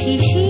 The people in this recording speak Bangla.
嘻嘻